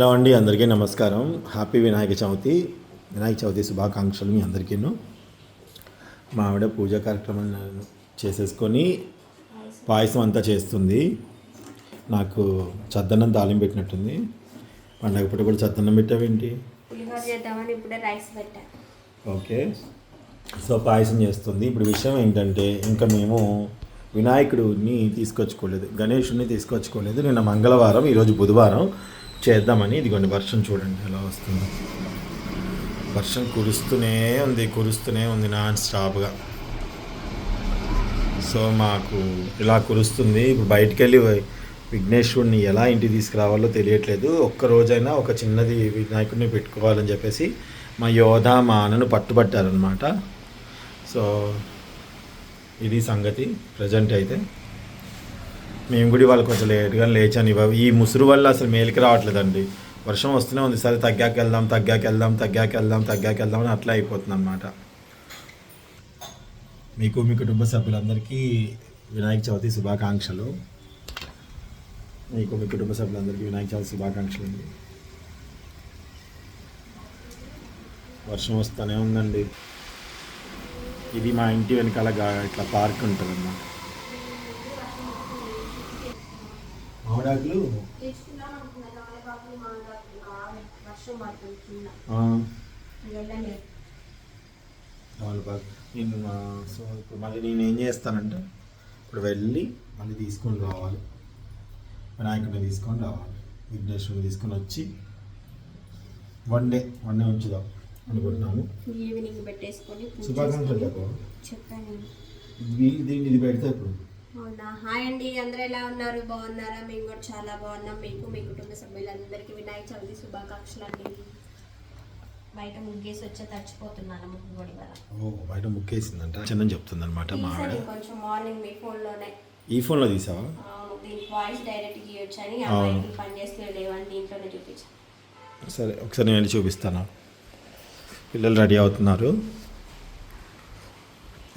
Hello అండి అందరికీ నమస్కారం. హ్యాపీ వినాయక చవితి. వినాయక చవితి శుభాకాంక్షలు మీ అందరికీను. మా ఆవిడ పూజా కార్యక్రమాలు చేసేసుకొని పాయసం అంతా చేస్తుంది. నాకు చద్దన్నం తాలింపు పెట్టినట్టుంది. పండగ పూట కూడా చద్దన్నం పెట్టావేంటి? ఓకే. సో పాయసం చేస్తుంది. ఇప్పుడు విషయం ఏంటంటే ఇంకా మేము వినాయకుడిని తీసుకొచ్చుకోలేదు గణేషుడిని తీసుకొచ్చుకోలేదు. నిన్న మంగళవారం ఈరోజు బుధవారం చేద్దామని. ఇదిగోండి వర్షం చూడండి ఎలా వస్తుందో. వర్షం కురుస్తూనే ఉంది కురుస్తూనే ఉంది నాన్ స్టాప్గా. సో మాకు ఇలా కురుస్తుంది. ఇప్పుడు బయటికి వెళ్ళి విఘ్నేశ్వరుడిని ఎలా ఇంటికి తీసుకురావాలో తెలియట్లేదు. ఒక్క రోజైనా ఒక చిన్నది వినాయకుడిని పెట్టుకోవాలని చెప్పేసి మా యోధ మా అన్నను పట్టుబట్టారనమాట సో ఇది సంగతి ప్రజెంట్ అయితే. మేము కూడా వాళ్ళు కొంచెం లేట్గా లేచాను. ఇవ్వ ఈ ముసురు వల్ల అసలు మేలికి రావట్లేదండి. వర్షం వస్తూనే ఉంది. సరే తగ్గాక వెళ్దాం తగ్గాక వెళ్దాం తగ్గాక వెళ్దాం తగ్గాక వెళ్దాం అని అట్లా అయిపోతుంది అనమాట మీకు మీ కుటుంబ సభ్యులందరికీ వినాయక చవితి శుభాకాంక్షలు. మీకు మీ కుటుంబ సభ్యులందరికీ వినాయక చవితి శుభాకాంక్షలు అండి వర్షం వస్తూనే ఉందండి. ఇది మా ఇంటి వెనకాల ఇట్లా పార్క్ ఉంటుంది అన్నమాట మామిడాకులు తెచ్చుకుందాం అనుకున్నా కాలేపాకులు మామిడాకులు కావాలి వర్షం పడుతుంది కింద ఆ, వెళ్ళలేదు తమలపాకు నేను సో ఇప్పుడు మళ్ళీ నేను ఏం చేస్తానంటే ఇప్పుడు వెళ్ళి మళ్ళీ తీసుకొని రావాలి. వినాయకుడిని తీసుకొని రావాలి. విఘ్నేశ్వరుని తీసుకొని వచ్చి వన్ డే వన్ డే ఉంచుదాం అనుకుంటున్నాను ఈవినింగ్ పెట్టేసుకొని శుభాకాంక్షలు చెప్పాను దీన్ని ఇది పెడతా ఇప్పుడు. అవునా? హాయ్ అండి. అందరూ ఎలా ఉన్నారు? బాగున్నారా? మేము కూడా చాలా బాగున్నాం. మీకు మీ కుటుంబ సభ్యులందరికీ వినాయక చవితి శుభాకాంక్షలు అండి బయట ముగ్గేసి వచ్చే తడిచిపోతున్నాను ముగ్గు కూడా ఇవాళ. ఓ బయట ముక్కేసిందంట చిన్న చెప్తుంది అనమాట మా ఆవిడ. తీసాను కొంచెం మార్నింగ్ మీ ఫోన్లోనే. ఈ ఫోన్లో తీసావా? దీనికి వాయిస్ డైరెక్ట్ ఇవ్వచ్చు అని ఆ అవును. మైకులు పనిచేస్తే లేవని దీంట్లోనే చూపించాను సరే ఒకసారి నేను వెళ్ళి చూపిస్తాను. పిల్లలు రెడీ అవుతున్నారు.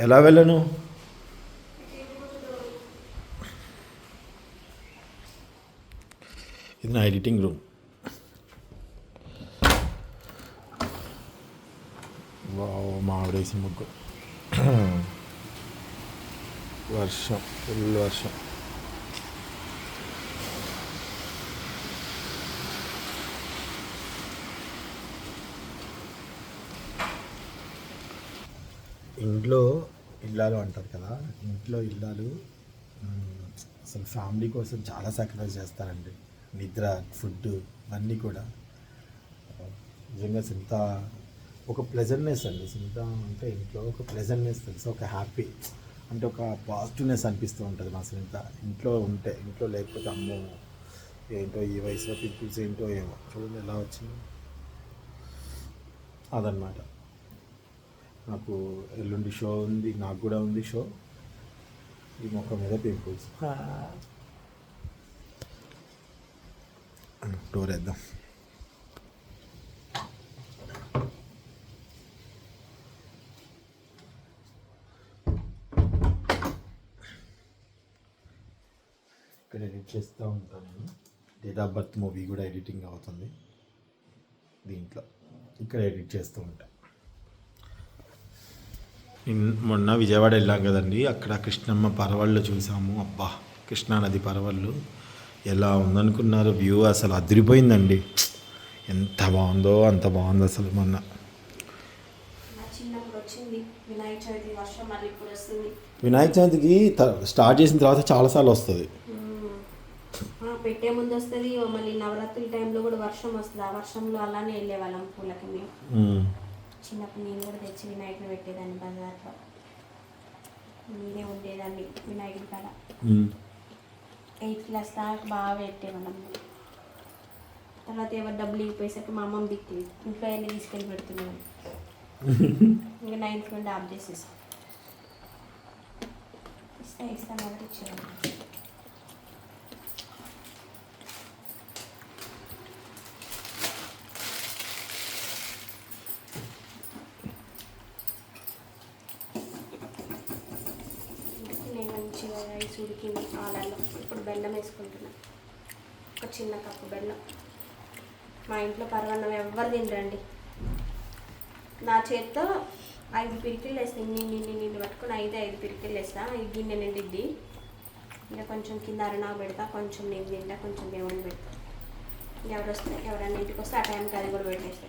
ఎలా వెళ్ళను? ఇది నా ఎడిటింగ్ రూమ్. వావ్ మామిడేసి ముగ్గు. వర్షం ఫుల్ వర్షం. ఇంట్లో ఇల్లాలు అంటారు కదా ఇంట్లో ఇల్లాలు అసలు ఫ్యామిలీ కోసం చాలా సాక్రిఫైస్ చేస్తారండి. నిద్ర ఫుడ్ అన్నీ కూడా. నిజంగా సింత ఒక ప్లెజెంట్నెస్ అండి. సింత అంటే ఇంట్లో ఒక ప్లెజెంట్నెస్ తెలుసు? ఒక హ్యాపీ. అంటే ఒక పాజిటివ్నెస్ అనిపిస్తూ ఉంటుంది మా సింత. ఇంట్లో ఉంటే ఇంట్లో లేకపోతే అమ్మో ఏంటో ఈ వయసులో పీపుల్స్ ఏంటో ఏమో. చూడండి ఎలా వచ్చింది. అదనమాట నాకు ఎల్లుండి షో ఉంది నాకు కూడా ఉంది షో. ఈ మొక్క మీద పింపుల్స్. డోర్ వేద్దాం ఇక్కడ ఎడిట్ చేస్తూ ఉంటాను. నేను డేట్ ఆఫ్ బర్త్ మూవీ కూడా ఎడిటింగ్ అవుతుంది. దీంట్లో ఇక్కడ ఎడిట్ చేస్తూ ఉంటాను మొన్న విజయవాడ వెళ్ళాం కదండి. అక్కడ కృష్ణమ్మ పరవళ్ళు చూసాము. అబ్బా కృష్ణానది పరవళ్ళు. ఎలా ఉందనుకున్నారు? వ్యూ అసలు అదిరిపోయిందండి. ఎంత బాగుందో అంత బాగుంది అసలు మొన్న. నా చిన్నప్పుడు వచ్చింది. వినాయక చవితి వర్షం మళ్ళీ ఇప్పుడు వస్తుంది. వినాయక చవితికి స్టార్ట్ చేసిన తర్వాత చాలాసార్లు వస్తుంది. పెట్టే ముందు వస్తుంది. మళ్ళీ నవరాత్రి టైంలో కూడా వర్షం వస్తుంది. ఆ వర్షంలో అలానే వెళ్ళేవాళ్ళం పూలకి మేము. చిన్నప్పుడు నేను కూడా తెచ్చి వినాయకుని పెట్టేదాన్ని బజార్లో. నేనే ఉండేదాన్ని వినాయకుడి కాడ. ఎయిట్ ఎయిత్ క్లాస్ దాకా బాగా పెట్టేవాళ్ళం తర్వాత ఎవరు డబ్బులు ఇగిపోయేసరికి మా అమ్మమ్మ దిక్కు ఇంట్లో వెళ్ళి తీసుకెళ్ళి పెడుతున్నాను. ఇంకా నైన్త్ నుండి ఆఫ్ చేసేసాం. ఇస్తా ఇస్తాను కాబట్టి ఇచ్చేవాళ్ళం నేను మంచిగా రైస్ ఉడికింది పాలల్లో ఇప్పుడు బెల్లం వేసుకుంటున్నా. ఒక చిన్న కప్పు బెల్లం. మా ఇంట్లో పర్వన్నం ఎవ్వరు తినరండి. నా చేత్తో ఐదు పిరికిలు వేస్తాను ఇన్ని నిన్ను నిన్ను పట్టుకుని ఐదు ఐదు పిరికిలు వేస్తా ఈ గిన్నె నిండిద్ది. ఇంకా కొంచెం కింద అరణా పెడతా కొంచెం నేను తింటా కొంచెం దేవుడిని పెడతా. ఎవరు వస్తే ఎవరైనా ఇంటికి వస్తే ఆ టైంకి అది కూడా పెట్టేస్తా.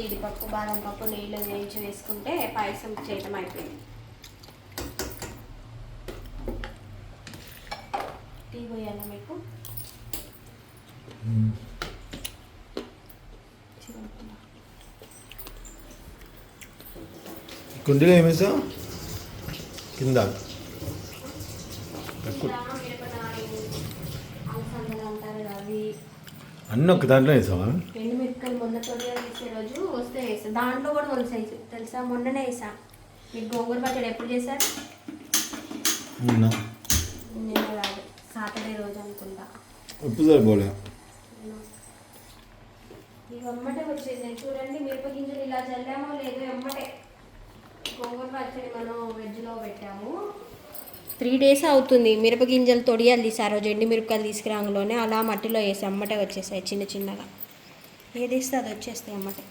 జీడిపప్పు బాదం పప్పు నీళ్ళు వేయించి వేసుకుంటే పాయసం చేయటం అయిపోయింది. టీ పోయాలా మీకు. కుండీలో ఏమేసావు కింద. అంటారు అవి. అన్నీ ఒక దాంట్లో వేసావా? ఎండు మిరపకాయలు మొన్న తొలియాలు తీసే రోజు వస్తే వేసా. దాంట్లో కూడా సైజు తెలుసా? మొన్ననే వేసా. మీరు గోంగూర పచ్చడి ఎప్పుడు చేశారు? నిన్న. నిన్న కాదు. సాటర్డే రోజు అనుకుంటా. ఉప్పు సరిపోలే. ఇవి ఎమ్మటే వచ్చేది చూడండి మిరప గింజలు ఇలా చల్లామో లేదో ఎమ్మటే. గోంగూర పచ్చడి మనం వెజ్లో పెట్టాము. త్రీ డేస్ అవుతుంది. మిరప గింజలు తొడియాలు తీసి ఆ రోజు ఎండి మిరపకాయలు తీసుకురాంగలోనే అలా మట్టిలో వేసి అమ్మటే వచ్చేసాయి చిన్న చిన్నగా. ఏది వేస్తే అది వచ్చేస్తాయి అమ్మటే.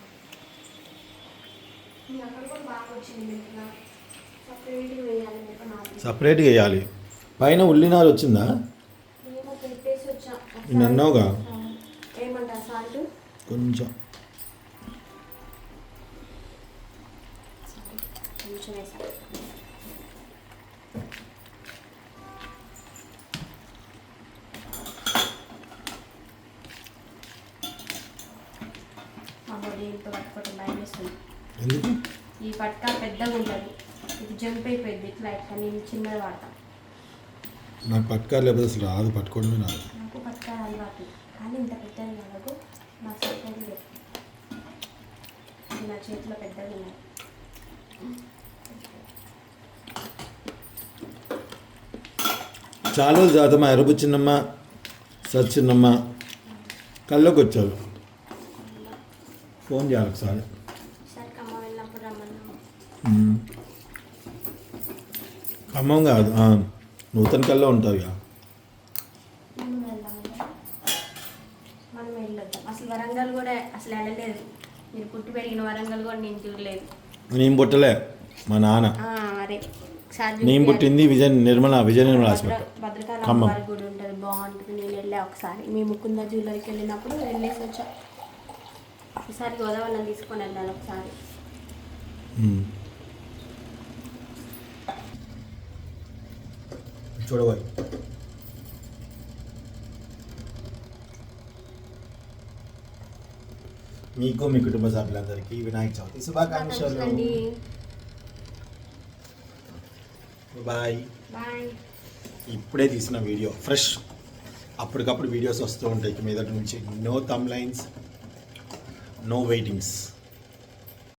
సపరేట్గా వేయాలి పైన ఉల్లినారు వచ్చిందా? నేను అన్నావుగా. కొంచెం. కొంచెం పట్టుకోవటం భయం వేస్తుంది ఎందుకు? ఈ పట్కా పెద్దగా ఉంటుంది ఇది జంప్ అయిపోయింది. ఇట్లా ఇట్లా నేను చిన్నది నాకు లేకపోతే అసలు రాదు. పట్టుకోవడమే రాదు. నాకు పట్కా అలవాటు. కానీ ఇంత నాకు నా చేతిలో పెద్దగా ఉన్నాయి చాలా రోజులు తర్వాత మా ఎరపు చిన్నమ్మ సత్ చిన్నమ్మ కల్లోకి వచ్చారు. ఫోన్ చేయాలి ఒకసారి. ఖమ్మం కాదు నూతన కల్లో ఉంటారు ఇక మనం వెళ్ళొద్దాం. అసలు వరంగల్ కూడా అసలు వెళ్ళలేదు. మీరు పుట్టి పెరిగిన వరంగల్ కూడా నేను చూడలేదు. నేను పుట్టలే మా నాన్న. నేను. పుట్టింది విజయ నిర్మల విజయ నిర్మల హాస్పిటల్ భద్రకాళి ఖమ్మం. అమ్మవారి గుడి ఉంటుంది బాగుంటుంది. నేను వెళ్ళా ఒకసారి. మీ ముకుంద జ్యువెలరీకి వెళ్ళినప్పుడు వెళ్ళేసి వచ్చా. ఈసారి గోదావరి తీసుకొని వెళ్ళాలి ఒకసారి. చూడబోయ్ మీకు మీ కుటుంబ సభ్యులందరికీ వినాయక చవితి శుభాకాంక్షలు. బాయ్. బాయ్. ఇప్పుడే తీసిన వీడియో ఫ్రెష్. అప్పటికప్పుడు వీడియోస్ వస్తూ ఉంటాయి. మీదటి నుంచి నో తమ్ లైన్స్. No waitings